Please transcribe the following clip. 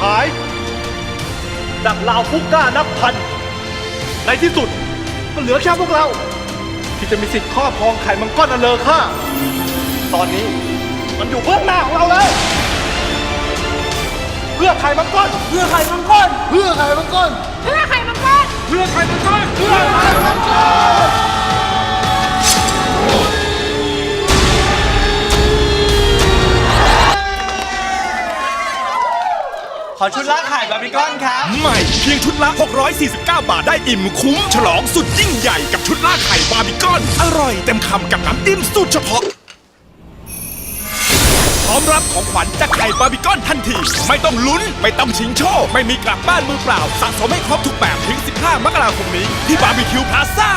หาย จากลาวฟุก้านับพัน ในที่สุดก็เหลือแค่พวกเรา ที่จะมีสิทธิ์ครอบครองไข่มังกรอันเลอค่า ตอนนี้มันอยู่เบื้องหน้าของเราแล้ว เพื่อไข่มังกรเพื่อไข่มังกรเพื่อไข่มังกร ขอชุดละไข่บาร์บีคอนครับ ใหม่เพียงชุดละ 649 บาทได้อิ่มคุ้ม ฉลองสุดยิ่งใหญ่กับชุดล่าไข่บาร์บีคอน อร่อยเต็มคำกับน้ำจิ้มสูตรเฉพาะ พร้อมรับของขวัญจากไข่บาร์บีคอนทันที ไม่ต้องลุ้น ไม่ต้องชิงโชคไม่มีกลับบ้านมือเปล่า สะสมให้ครบทุกแบบถึง 15 มกราคมนี้ ที่บาร์บีคิวพลาซ่า